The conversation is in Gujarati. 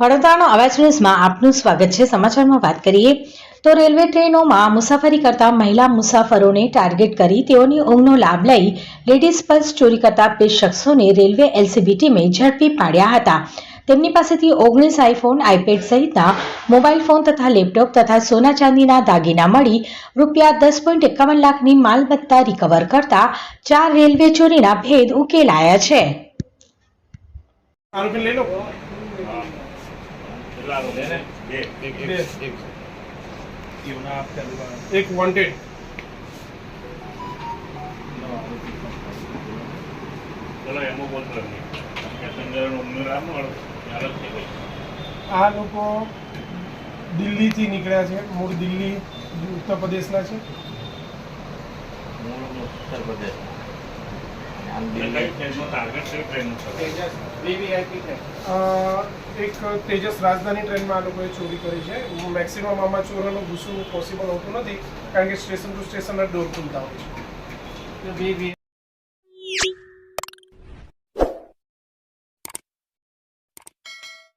વડોદરાનો અવાજ ન્યૂઝમાં આપનું સ્વાગત છે. સમાચારમાં વાત કરીએ તો રેલવે ટ્રેનોમાં મુસાફરી કરતા મહિલા મુસાફરોને ટાર્ગેટ કરી તેઓની ઊંઘનો લાભ લઈ લેડીઝ પર્સ ચોરી કરતા બે શખ્સોને રેલવે એલસીબી ટીમે ઝડપી પાડ્યા હતા. તેમની પાસેથી ઓગણીસ આઈફોન, આઈપેડ સહિતના મોબાઈલ ફોન તથા લેપટોપ તથા સોના ચાંદીના દાગીના મળી રૂપિયા દસ પોઈન્ટ એકાવન લાખની માલમત્તા રિકવર કરતા ચાર રેલવે ચોરીના ભેદ ઉકેલાયા છે આરોપી લઈ લો કેટલા લોકો? બે. એક- વોન્ટેડ. આ લોકો દિલ્હીથી નીકળ્યા છે. મૂળ દિલ્હી ઉત્તર પ્રદેશના છે. મૂળ ઉત્તર પ્રદેશ. એક તેજસ રાજધાની ટ્રેનમાં આ લોકોએ ચોરી કરી છે. મેક્સિમમ આમાં ચોરોનું ઘૂસવું પોસિબલ હોતું નથી કારણ કે સ્ટેશન ટુ સ્ટેશન ડોર ખુલતા હોય છે.